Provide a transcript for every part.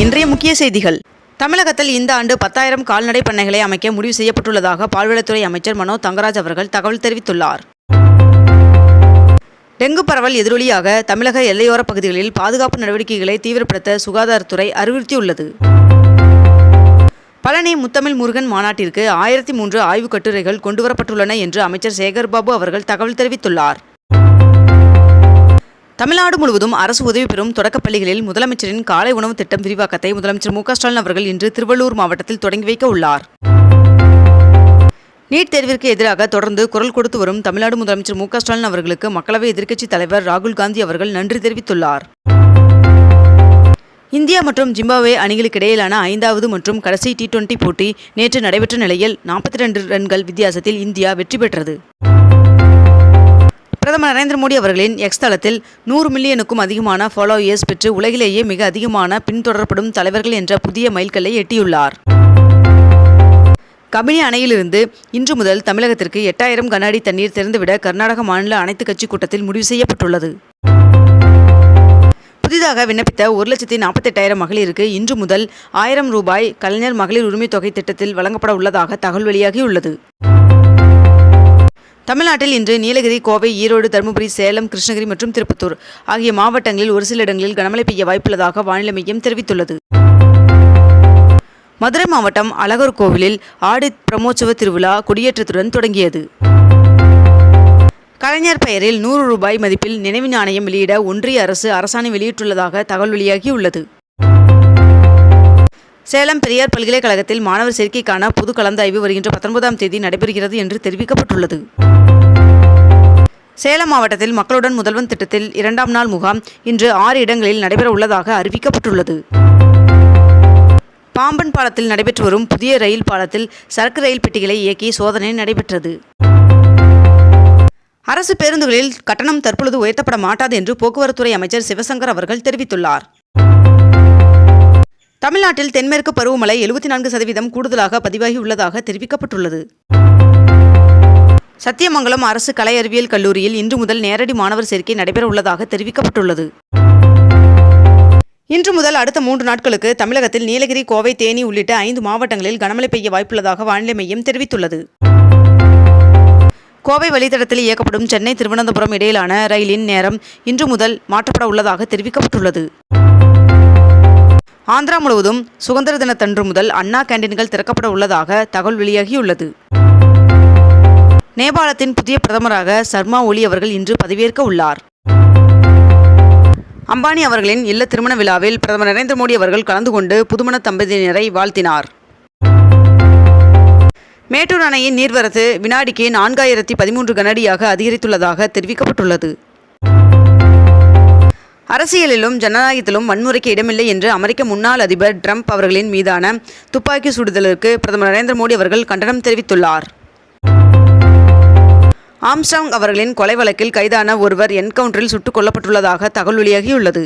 இன்றைய முக்கிய செய்திகள். தமிழகத்தில் இந்த ஆண்டு பத்தாயிரம் கால்நடை பண்ணைகளை அமைக்க முடிவு செய்யப்பட்டுள்ளதாக பால்வளத்துறை அமைச்சர் மனோ தங்கராஜ் அவர்கள் தகவல் தெரிவித்துள்ளார். டெங்கு பரவல் எதிரொலியாக தமிழக எல்லையோர பகுதிகளில் பாதுகாப்பு நடவடிக்கைகளை தீவிரப்படுத்த சுகாதாரத்துறை அறிவுறுத்தியுள்ளது. பழனி முத்தமிழ் முருகன் மாநாட்டிற்கு ஆயிரத்தி மூன்று ஆய்வுக் கட்டுரைகள் கொண்டுவரப்பட்டுள்ளன என்று அமைச்சர் சேகர்பாபு அவர்கள் தகவல் தெரிவித்துள்ளார். தமிழ்நாடு முழுவதும் அரசு உதவி பெறும் தொடக்கப் பள்ளிகளில் முதலமைச்சரின் காலை உணவு திட்டம் விரிவாக்கத்தை முதலமைச்சர் மு ஸ்டாலின் அவர்கள் இன்று திருவள்ளூர் மாவட்டத்தில் தொடங்கி வைக்க உள்ளார். நீட் தேர்விற்கு எதிராக தொடர்ந்து குரல் கொடுத்து வரும் தமிழ்நாடு முதலமைச்சர் மு ஸ்டாலின் அவர்களுக்கு மக்களவை எதிர்க்கட்சித் தலைவர் ராகுல் காந்தி அவர்கள் நன்றி தெரிவித்துள்ளார். இந்தியா மற்றும் ஜிம்பாவே அணிகளுக்கிடையிலான ஐந்தாவது மற்றும் கடைசி டி டுவெண்டி போட்டி நேற்று நடைபெற்ற நிலையில் நாற்பத்தி ரெண்டு ரன்கள் வித்தியாசத்தில் இந்தியா வெற்றி பெற்றது. பிரதமர் நரேந்திர மோடி அவர்களின் எக்ஸ் தளத்தில் நூறு மில்லியனுக்கும் அதிகமான ஃபாலோயர்ஸ் பெற்று உலகிலேயே மிக அதிகமான பின்தொடரப்படும் தலைவர்கள் என்ற புதிய மைல்கல்லை எட்டியுள்ளார். கபினி அணையிலிருந்து இன்று முதல் தமிழகத்திற்கு எட்டாயிரம் கண்ணாடி தண்ணீர் திறந்துவிட கர்நாடக மாநில அனைத்து கட்சி கூட்டத்தில் முடிவு செய்யப்பட்டுள்ளது. புதிதாக விண்ணப்பித்த ஒரு லட்சத்தி நாற்பத்தெட்டாயிரம் மகளிருக்கு இன்று முதல் ஆயிரம் ரூபாய் கலைஞர் மகளிர் உரிமை தொகை திட்டத்தில் வழங்கப்பட உள்ளதாக தகவல் வெளியாகியுள்ளது. தமிழ்நாட்டில் இன்று நீலகிரி கோவை ஈரோடு தருமபுரி சேலம் கிருஷ்ணகிரி மற்றும் திருப்பத்தூர் ஆகிய மாவட்டங்களில் ஒரு சில இடங்களில் கனமழை பெய்ய வாய்ப்புள்ளதாக வானிலை மையம் தெரிவித்துள்ளது. மதுரை மாவட்டம் அழகர் கோவிலில் ஆடி பிரமோற்சவ திருவிழா கொடியேற்றத்துடன் தொடங்கியது. கலைஞர் பெயரில் நூறு ரூபாய் மதிப்பில் நினைவு நாணயம் வெளியிட ஒன்றிய அரசு அரசாணை வெளியிட்டுள்ளதாக தகவல் வெளியாகியுள்ளது. சேலம் பெரியார் பல்கலைக்கழகத்தில் மாணவர் சேர்க்கைக்கான பொது கலந்தாய்வு வருகின்ற பத்தொன்பதாம் தேதி நடைபெறுகிறது என்று தெரிவிக்கப்பட்டுள்ளது. சேலம் மாவட்டத்தில் மக்களுடன் முதல்வன் திட்டத்தில் இரண்டாம் நாள் முகாம் இன்று ஆறு இடங்களில் நடைபெற உள்ளதாக அறிவிக்கப்பட்டுள்ளது. பாம்பன் பாலத்தில் நடைபெற்று வரும் புதிய ரயில் பாலத்தில் சரக்கு ரயில் பெட்டிகளை இயக்கி சோதனை நடைபெற்றது. அரசு பேருந்துகளில் கட்டணம் தற்பொழுது உயர்த்தப்பட மாட்டாது என்று போக்குவரத்துறை அமைச்சர் சிவசங்கர் அவர்கள் தெரிவித்துள்ளார். தமிழ்நாட்டில் தென்மேற்கு பருவமழை எழுபத்தி நான்கு சதவீதம் கூடுதலாக பதிவாகியுள்ளதாக தெரிவிக்கப்பட்டுள்ளது. சத்தியமங்கலம் அரசு கலை அறிவியல் கல்லூரியில் இன்று முதல் நேரடி மாணவர் சேர்க்கை நடைபெற உள்ளதாக தெரிவிக்கப்பட்டுள்ளது. இன்று முதல் அடுத்த மூன்று நாட்களுக்கு தமிழகத்தில் நீலகிரி கோவை தேனி உள்ளிட்ட ஐந்து மாவட்டங்களில் கனமழை பெய்ய வாய்ப்புள்ளதாக வானிலை மையம் தெரிவித்துள்ளது. கோவை வழித்தடத்தில் இயக்கப்படும் சென்னை திருவனந்தபுரம் இடையிலான ரயிலின் நேரம் இன்று முதல் மாற்றப்பட உள்ளதாக தெரிவிக்கப்பட்டுள்ளது. ஆந்திரா முழுவதும் சுதந்திர தினத்தன்று முதல் அண்ணா கேண்டீன்கள் திறக்கப்பட உள்ளதாக தகவல் வெளியாகியுள்ளது. நேபாளத்தின் புதிய பிரதமராக சர்மா ஒலி அவர்கள் இன்று பதவியேற்க உள்ளார். அம்பானி அவர்களின் இல்ல திருமண விழாவில் பிரதமர் நரேந்திர மோடி அவர்கள் கலந்து கொண்டு புதுமண தம்பதியினரை வாழ்த்தினார். மேட்டூர் அணையின் நீர்வரத்து வினாடிக்கு நான்காயிரத்தி பதிமூன்று கனடியாக அதிகரித்துள்ளதாக தெரிவிக்கப்பட்டுள்ளது. அரசியலிலும் ஜனநாயகத்திலும் வன்முறைக்கு இடமில்லை என்று அமெரிக்க முன்னாள் அதிபர் ட்ரம்ப் அவர்களின் மீதான துப்பாக்கி சுடுதலுக்கு பிரதமர் நரேந்திர மோடி அவர்கள் கண்டனம் தெரிவித்துள்ளார். ஆம்ஸ்டாங் அவர்களின் கொலை வழக்கில் கைதான ஒருவர் என்கவுண்டரில் சுட்டுக் கொல்லப்பட்டுள்ளதாக தகவல் வெளியாகியுள்ளது.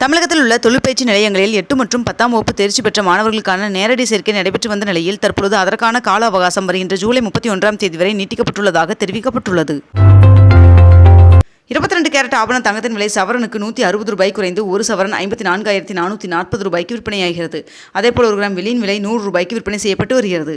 தமிழகத்தில் உள்ள தொழிற்பயிற்சி நிலையங்களில் எட்டு மற்றும் பத்தாம் வகுப்பு தேர்ச்சி பெற்ற மாணவர்களுக்கான நேரடி சேர்க்கை நடைபெற்று வந்த நிலையில் தற்பொழுது அதற்கான கால அவகாசம் வருகின்ற ஜூலை முப்பத்தி ஒன்றாம் தேதி வரை நீட்டிக்கப்பட்டுள்ளதாக தெரிவிக்கப்பட்டுள்ளது. இருபத்தி ரெண்டு கேரட் ஆபண தங்கத்தின் விலை சவரனுக்கு நூற்றி அறுபது ரூபாய் குறைந்து ஒரு சவரன் ஐம்பத்தி நான்காயிரத்தி நானூற்றி நாற்பது ரூபாய்க்கு விற்பனையாகிறது. அதேபோல் ஒரு கிராம் வெளியின் விலை நூறு ரூபாய்க்கு விற்பனை செய்யப்பட்டு வருகிறது.